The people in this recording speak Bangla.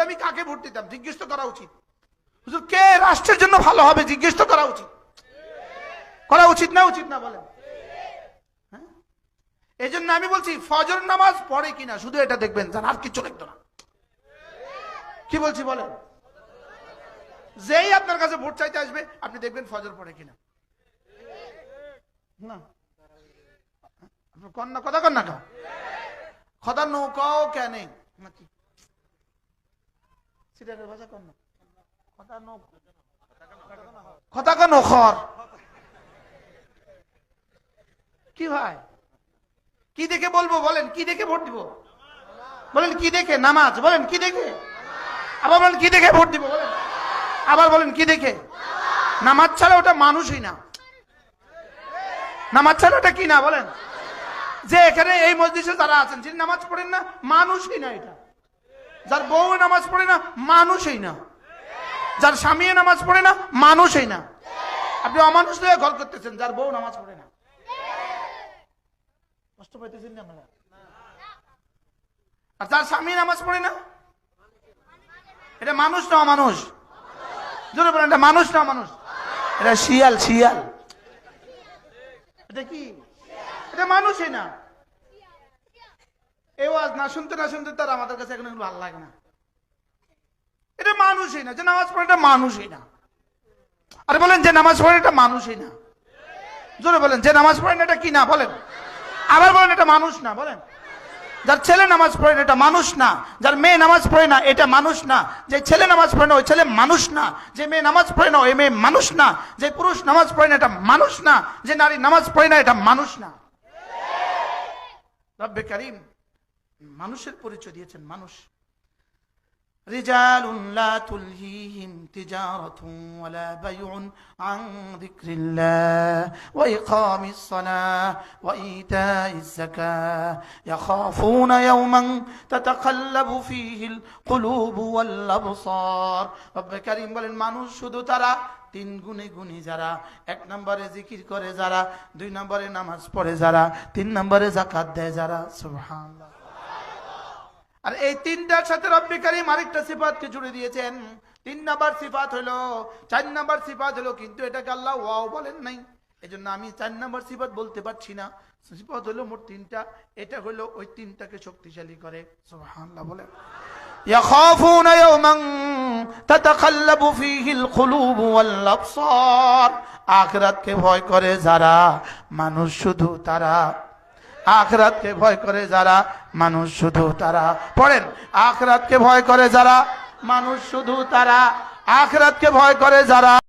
আমি কাকে ভোট দিতাম? জিজ্ঞেস তো করা উচিত। হুজুর কে রাষ্ট্রের জন্য ভালো হবে? জিজ্ঞেস তো করা উচিত। করা উচিত না উচিত না বলেন। হ্যাঁ? এই জন্য আমি বলছি, ফজর নামাজ পড়ে কিনা, শুধু এটা দেখবেন জান আর কিছু লিখতো না। কি বলছি বলেন? যেই আপনার কাছে ভোট চাইতে আসবে, আপনি দেখবেন ফজর পড়ে কিনা। না। কন্যা, কথা কন্যা কথা নৌকাও কেন। নাকি? কি ভাই? কি দেখে বলব বলেন, কি দেখে ভোট দিব? বলেন, কি দেখে? নামাজ, বলেন, কি দেখে? আবার বলেন, কি দেখে ভোট দিব বলেন? আবার বলেন, কি দেখে? নামাজ ছাড়া ওটা মানুষই না। নামাজ ছাড়া ওটা কি না বলেন? যে এখানে এই মসজিদে যারা আছেন, যিনি নামাজ পড়েন না, মানুষই না এটা। যার বউ নামাজ পড়ে না, মানুষই না। যার স্বামী নামাজ পড়ে না, মানুষই না। আপনি অমানুষ হয়ে ঘর করতেছেন, যার বউ নামাজ পড়ে না। কষ্ট পাইতেছেন না? আর যার স্বামী নামাজ পড়ে না, এটা মানুষ না মানুষ বলেন, এটা মানুষ না মানুষ এটা শিয়াল শিয়াল। এটা কি? এটা মানুষই না। আওয়াজ না শুনতে না শুনতে তার আমাদের কাছে এখন ভালো লাগে না। এটা মানুষই না, যে নামাজ পড়ে এটা মানুষই না। আরে বলেন, যে নামাজ পড়ে এটা মানুষই না। জোরে বলেন, যে নামাজ পড়েন এটা কি না বলেন? আবার বলেন, এটা মানুষ না, বলেন। যার ছেলে নামাজ পড়ে না এটা মানুষ না, যার মেয়ে নামাজ পড়ে না এটা মানুষ না। যে ছেলে নামাজ পড়ে না ওই ছেলে মানুষ না, যে মেয়ে নামাজ পড়ে না ওই মেয়ে মানুষ না। যে পুরুষ নামাজ পড়ে না এটা মানুষ না, যে নারী নামাজ পড়ে না এটা মানুষ না। রব্বে করিম মানুষের পরিচয় দিয়েছেন মানুষ رجال لا تلهيهم تجارة ولا بيع عن ذكر الله وإقام الصلاة وإيتاء الزكاة يخافون يوما تتقلب فيه القلوب والأبصار رب كريم বলেন মানুষ শুধু তারা তিন গুণে গুণী যারা এক নম্বরে জিকির করে যারা দুই নম্বরে নামাজ পড়ে যারা তিন নম্বরে জাকাত দেয় যারা সুবহানাল্লাহ আর এই তিনটার সাথে রব্বি করিম আরেকটা সিফাতকে জুড়ে দিয়েছেন তিন নাম্বার সিফাত হলো চার নাম্বার সিফাত হলো কিন্তু এটাকে আল্লাহ ওয়াও বলেন নাই এই জন্য আমি চার নাম্বার সিফাত বলতে পারছি না সিফাত হলো মোট তিনটা এটা হলো ওই তিনটাকে শক্তিশালী করে সুবহানাল্লাহ বলে يخافون يوما تتقلب فيه القلوب والابصار আখিরাতকে ভয় করে যারা মানুষ শুধু তারা আখরাতকে ভয় করে যারা মানুষ শুধু তারা। পড়েন, আখরাতকে ভয় করে যারা মানুষ শুধু তারা। আখরাতকে ভয় করে যারা